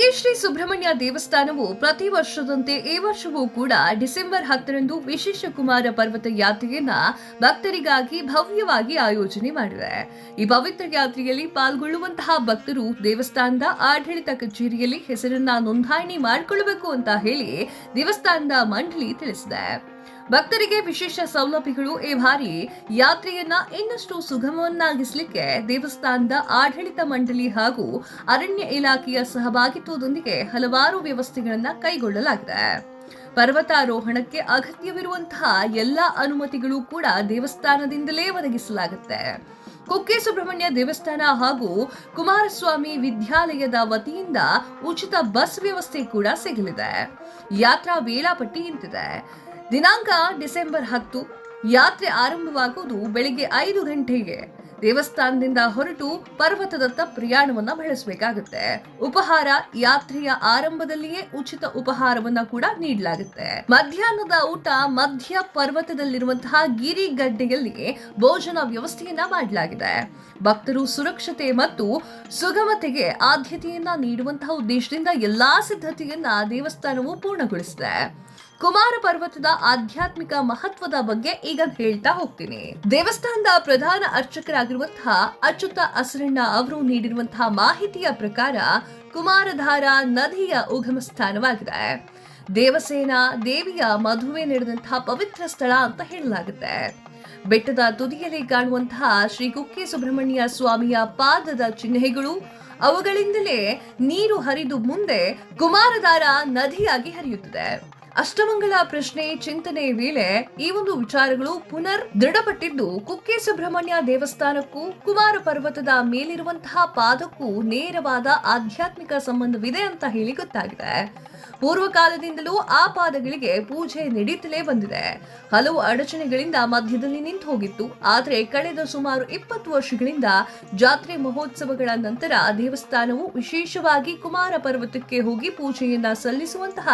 ಕುಕ್ಕೆ ಶ್ರೀ ಸುಬ್ರಹ್ಮಣ್ಯ ದೇವಸ್ಥಾನವು ಪ್ರತಿ ವರ್ಷದಂತೆ ಈ ವರ್ಷವೂ ಕೂಡ ಡಿಸೆಂಬರ್ ಹತ್ತರಂದು ವಿಶೇಷ ಕುಮಾರ ಪರ್ವತ ಯಾತ್ರೆಯನ್ನ ಭಕ್ತರಿಗಾಗಿ ಭವ್ಯವಾಗಿ ಆಯೋಜನೆ ಮಾಡಿದೆ ಈ ಪವಿತ್ರ ಯಾತ್ರೆಯಲ್ಲಿ ಪಾಲ್ಗೊಳ್ಳುವಂತಹ ಭಕ್ತರು ದೇವಸ್ಥಾನದ ಆಡಳಿತ ಕಚೇರಿಯಲ್ಲಿ ಹೆಸರನ್ನ ನೋಂದಾಣಿ ಮಾಡಿಕೊಳ್ಳಬೇಕು ಅಂತ ಹೇಳಿ ದೇವಸ್ಥಾನದ ಮಂಡಳಿ ತಿಳಿಸಿದೆ. ಭಕ್ತರಿಗೆ ವಿಶೇಷ ಸೌಲಭ್ಯಗಳು ಈ ಬಾರಿ ಯಾತ್ರೆಯನ್ನ ಇನ್ನಷ್ಟು ಸುಗಮವನ್ನಾಗಿಸಲಿಕ್ಕೆ ದೇವಸ್ಥಾನದ ಆಡಳಿತ ಮಂಡಳಿ ಹಾಗೂ ಅರಣ್ಯ ಇಲಾಖೆಯ ಸಹಭಾಗಿತ್ವದೊಂದಿಗೆ ಹಲವಾರು ವ್ಯವಸ್ಥೆಗಳನ್ನ ಕೈಗೊಳ್ಳಲಾಗಿದೆ. ಪರ್ವತಾರೋಹಣಕ್ಕೆ ಅಗತ್ಯವಿರುವಂತಹ ಎಲ್ಲಾ ಅನುಮತಿಗಳು ಕೂಡ ದೇವಸ್ಥಾನದಿಂದಲೇ ಒದಗಿಸಲಾಗುತ್ತೆ. ಕುಕ್ಕೆ ಸುಬ್ರಹ್ಮಣ್ಯ ದೇವಸ್ಥಾನ ಹಾಗೂ ಕುಮಾರಸ್ವಾಮಿ ವಿದ್ಯಾಲಯದ ವತಿಯಿಂದ ಉಚಿತ ಬಸ್ ವ್ಯವಸ್ಥೆ ಕೂಡ ಸಿಗಲಿದೆ. ಯಾತ್ರಾ ವೇಳಾಪಟ್ಟಿ ಇಂತಿದೆ. ದಿನಾಂಕ ಡಿಸೆಂಬರ್ ಹತ್ತು. ಯಾತ್ರೆ ಆರಂಭವಾಗುವುದು ಬೆಳಿಗ್ಗೆ ಐದು ಗಂಟೆಗೆ. ದೇವಸ್ಥಾನದಿಂದ ಹೊರಟು ಪರ್ವತದತ್ತ ಪ್ರಯಾಣವನ್ನ ಬೆಳೆಸಬೇಕಾಗುತ್ತೆ. ಉಪಹಾರ ಯಾತ್ರೆಯ ಆರಂಭದಲ್ಲಿಯೇ ಉಚಿತ ಉಪಹಾರವನ್ನ ಕೂಡ ನೀಡಲಾಗುತ್ತೆ. ಮಧ್ಯಾಹ್ನದ ಊಟ ಮಧ್ಯ ಪರ್ವತದಲ್ಲಿರುವಂತಹ ಗಿರಿಗಡ್ಡೆಯಲ್ಲಿ ಭೋಜನ ವ್ಯವಸ್ಥೆಯನ್ನ ಮಾಡಲಾಗಿದೆ. ಭಕ್ತರು ಸುರಕ್ಷತೆ ಮತ್ತು ಸುಗಮತೆಗೆ ಆದ್ಯತೆಯನ್ನ ನೀಡುವಂತಹ ಉದ್ದೇಶದಿಂದ ಎಲ್ಲಾ ಸಿದ್ಧತೆಯನ್ನ ದೇವಸ್ಥಾನವು ಪೂರ್ಣಗೊಳಿಸಿದೆ. ಕುಮಾರ ಪರ್ವತದ ಆಧ್ಯಾತ್ಮಿಕ ಮಹತ್ವದ ಬಗ್ಗೆ ಈಗ ಹೇಳ್ತಾ ಹೋಗ್ತೀನಿ. ದೇವಸ್ಥಾನದ ಪ್ರಧಾನ ಅರ್ಚಕರಾಗಿರುವಂತಹ ಅಚ್ಯುತ ಅಸರಣ್ಣ ಅವರು ನೀಡಿರುವಂತಹ ಮಾಹಿತಿಯ ಪ್ರಕಾರ ಕುಮಾರಧಾರ ನದಿಯ ಉಗಮ ಸ್ಥಾನವಾಗಿದೆ. ದೇವಸೇನ ದೇವಿಯ ಮಧುವೆ ನಡೆದಂತಹ ಪವಿತ್ರ ಸ್ಥಳ ಅಂತ ಹೇಳಲಾಗುತ್ತೆ. ಬೆಟ್ಟದ ತುದಿಯಲ್ಲಿ ಕಾಣುವಂತಹ ಶ್ರೀ ಕುಕ್ಕೆ ಸುಬ್ರಹ್ಮಣ್ಯ ಸ್ವಾಮಿಯ ಪಾದದ ಚಿಹ್ನೆಗಳು ಅವುಗಳಿಂದಲೇ ನೀರು ಹರಿದು ಮುಂದೆ ಕುಮಾರಧಾರ ನದಿಯಾಗಿ ಹರಿಯುತ್ತದೆ. ಅಷ್ಟಮಂಗಲ ಪ್ರಶ್ನೆ, ಚಿಂತನೆ ವೇಳೆ ಈ ಒಂದು ವಿಚಾರಗಳು ಪುನರ್ ದೃಢಪಟ್ಟಿದ್ದು, ಕುಕ್ಕೆ ಸುಬ್ರಹ್ಮಣ್ಯ ದೇವಸ್ಥಾನಕ್ಕೂ, ಕುಮಾರ ಪರ್ವತದ ಮೇಲಿರುವಂತಹ ಪಾದಕ್ಕೂ ನೇರವಾದ ಆಧ್ಯಾತ್ಮಿಕ ಸಂಬಂಧವಿದೆ ಅಂತ ಹೇಳಿ ಗೊತ್ತಾಗಿದೆ. ಪೂರ್ವ ಕಾಲದಿಂದಲೂ ಆ ಪಾದಗಳಿಗೆ ಪೂಜೆ ನಡೀತಲೇ ಬಂದಿದೆ. ಹಲವು ಅಡಚಣೆಗಳಿಂದ ಮಧ್ಯದಲ್ಲಿ ನಿಂತು ಹೋಗಿತ್ತು. ಆದರೆ ಕಳೆದ ಸುಮಾರು ಇಪ್ಪತ್ತು ವರ್ಷಗಳಿಂದ ಜಾತ್ರೆ ಮಹೋತ್ಸವಗಳ ನಂತರ ದೇವಸ್ಥಾನವು ವಿಶೇಷವಾಗಿ ಕುಮಾರ ಪರ್ವತಕ್ಕೆ ಹೋಗಿ ಪೂಜೆಯನ್ನ ಸಲ್ಲಿಸುವಂತಹ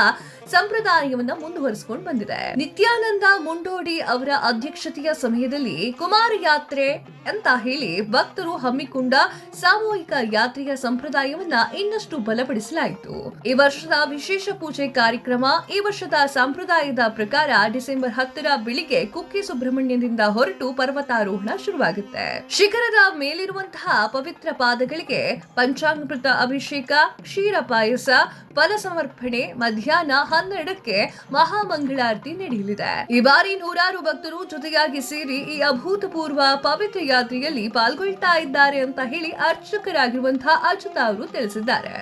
ಸಂಪ್ರದಾಯವನ್ನ ಮುಂದುವರಿಸಿಕೊಂಡು ಬಂದಿದೆ. ನಿತ್ಯಾನಂದ ಮುಂಡೋಡಿ ಅವರ ಅಧ್ಯಕ್ಷತೆಯ ಸಮಯದಲ್ಲಿ ಕುಮಾರ ಯಾತ್ರೆ ಅಂತ ಹೇಳಿ ಭಕ್ತರು ಹಮ್ಮಿಕೊಂಡ ಸಾಮೂಹಿಕ ಯಾತ್ರೆಯ ಸಂಪ್ರದಾಯವನ್ನ ಇನ್ನಷ್ಟು ಬಲಪಡಿಸಲಾಯಿತು. ಈ ವರ್ಷದ ವಿಶೇಷ ಪೂಜೆ ಕಾರ್ಯಕ್ರಮ ಈ ವರ್ಷದ ಸಂಪ್ರದಾಯದ ಪ್ರಕಾರ ಡಿಸೆಂಬರ್ ಹತ್ತರ ಬೆಳಿಗ್ಗೆ ಕುಕ್ಕೆ ಸುಬ್ರಹ್ಮಣ್ಯದಿಂದ ಹೊರಟು ಪರ್ವತಾರೋಹಣ ಶುರುವಾಗುತ್ತೆ. ಶಿಖರದ ಮೇಲಿರುವಂತಹ ಪವಿತ್ರ ಪಾದಗಳಿಗೆ ಪಂಚಾಮೃತ ಅಭಿಷೇಕ, ಕ್ಷೀರ ಪಾಯಸ, ಫಲ ಸಮರ್ಪಣೆ, ಮಧ್ಯಾಹ್ನ ಹನ್ನೆರಡಕ್ಕೆ ಮಹಾಮಂಗಳಾರತಿ ನಡೆಯಲಿದೆ. ಈ ಬಾರಿ ನೂರಾರು ಭಕ್ತರು ಜೊತೆಯಾಗಿ ಸೇರಿ ಈ ಅಭೂತಪೂರ್ವ ಪವಿತ್ರ ಯಾತ್ರೆಯಲ್ಲಿ ಪಾಲ್ಗೊಳ್ತಾ ಇದ್ದಾರೆ ಅಂತ ಹೇಳಿ ಅರ್ಚಕರಾಗಿರುವಂತಹ ಅಚ್ಯುತ ಅವರು ತಿಳಿಸಿದ್ದಾರೆ.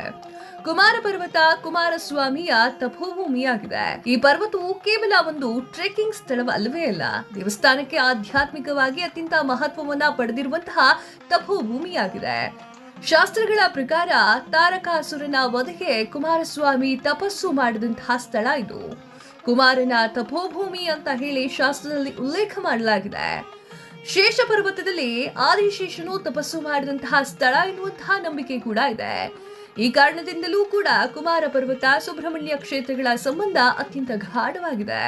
ಕುಮಾರ ಪರ್ವತ ಕುಮಾರಸ್ವಾಮಿಯ ತಪೋಭೂಮಿಯಾಗಿದೆ ಈ ಪರ್ವತವು ಕೇವಲ ಒಂದು ಟ್ರೆಕಿಂಗ್ ಸ್ಥಳವಲ್ಲವೇ ಅಲ್ಲ. ದೇವಸ್ಥಾನಕ್ಕೆ ಆಧ್ಯಾತ್ಮಿಕವಾಗಿ ಅತ್ಯಂತ ಮಹತ್ವವನ್ನ ಪಡೆದಿರುವಂತಹ ತಪೋಭೂಮಿಯಾಗಿದೆ. ಶಾಸ್ತ್ರಗಳ ಪ್ರಕಾರ ತಾರಕಾಸುರನ ವಧೆಗೆ ಕುಮಾರಸ್ವಾಮಿ ತಪಸ್ಸು ಮಾಡಿದಂತಹ ಸ್ಥಳ ಇದು. ಕುಮಾರನ ತಪೋಭೂಮಿ ಅಂತ ಹೇಳಿ ಶಾಸ್ತ್ರದಲ್ಲಿ ಉಲ್ಲೇಖ ಮಾಡಲಾಗಿದೆ. ಶೇಷ ಪರ್ವತದಲ್ಲಿ ಆದಿಶೇಷನು ತಪಸ್ಸು ಮಾಡಿದಂತಹ ಸ್ಥಳ ಎನ್ನುವಂತಹ ನಂಬಿಕೆ ಕೂಡ ಇದೆ. ಈ ಕಾರಣದಿಂದಲೂ ಕೂಡ ಕುಮಾರ ಪರ್ವತ ಸುಬ್ರಹ್ಮಣ್ಯ ಕ್ಷೇತ್ರಗಳ ಸಂಬಂಧ ಅತ್ಯಂತ ಗಾಢವಾಗಿದೆ.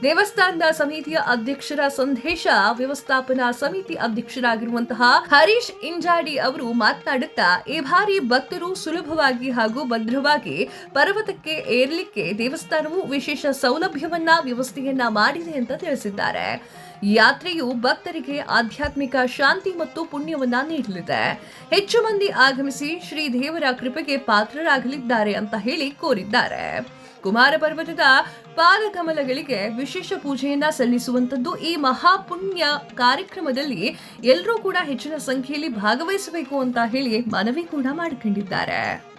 ದೇವಸ್ಥಾನದ ಸಮಿತಿಯ ಅಧ್ಯಕ್ಷರ ಸಂದೇಶ, ವ್ಯವಸ್ಥಾಪನಾ ಸಮಿತಿ ಅಧ್ಯಕ್ಷರಾಗಿರುವಂತಹ ಹರೀಶ್ ಇಂಜಾಡಿ ಅವರು ಮಾತನಾಡುತ್ತಾ, ಈ ಬಾರಿ ಭಕ್ತರು ಸುಲಭವಾಗಿ ಹಾಗೂ ಭದ್ರವಾಗಿ ಪರ್ವತಕ್ಕೆ ಏರ್ಲಿಕ್ಕೆ ದೇವಸ್ಥಾನವು ವಿಶೇಷ ಸೌಲಭ್ಯವನ್ನ, ವ್ಯವಸ್ಥೆಯನ್ನ ಮಾಡಿದೆ ಅಂತ ತಿಳಿಸಿದ್ದಾರೆ. ಯಾತ್ರೆಯು ಭಕ್ತರಿಗೆ ಆಧ್ಯಾತ್ಮಿಕ ಶಾಂತಿ ಮತ್ತು ಪುಣ್ಯವನ್ನ ನೀಡಲಿದೆ. ಹೆಚ್ಚು ಮಂದಿ ಆಗಮಿಸಿ ಶ್ರೀ ದೇವರ ಕೃಪೆಗೆ ಪಾತ್ರರಾಗಲಿದ್ದಾರೆ ಅಂತ ಹೇಳಿ ಕೋರಿದ್ದಾರೆ. ಕುಮಾರ ಪರ್ವತದ ಪಾದಕಮಲಗಳಿಗೆ ವಿಶೇಷ ಪೂಜೆಯನ್ನ ಸಲ್ಲಿಸುವಂತದ್ದು ಈ ಮಹಾಪುಣ್ಯ ಕಾರ್ಯಕ್ರಮದಲ್ಲಿ ಎಲ್ಲರೂ ಕೂಡ ಹೆಚ್ಚಿನ ಸಂಖ್ಯೆಯಲ್ಲಿ ಭಾಗವಹಿಸಬೇಕು ಅಂತ ಹೇಳಿ ಮನವಿ ಕೂಡ ಮಾಡಿಕೊಂಡಿದ್ದಾರೆ.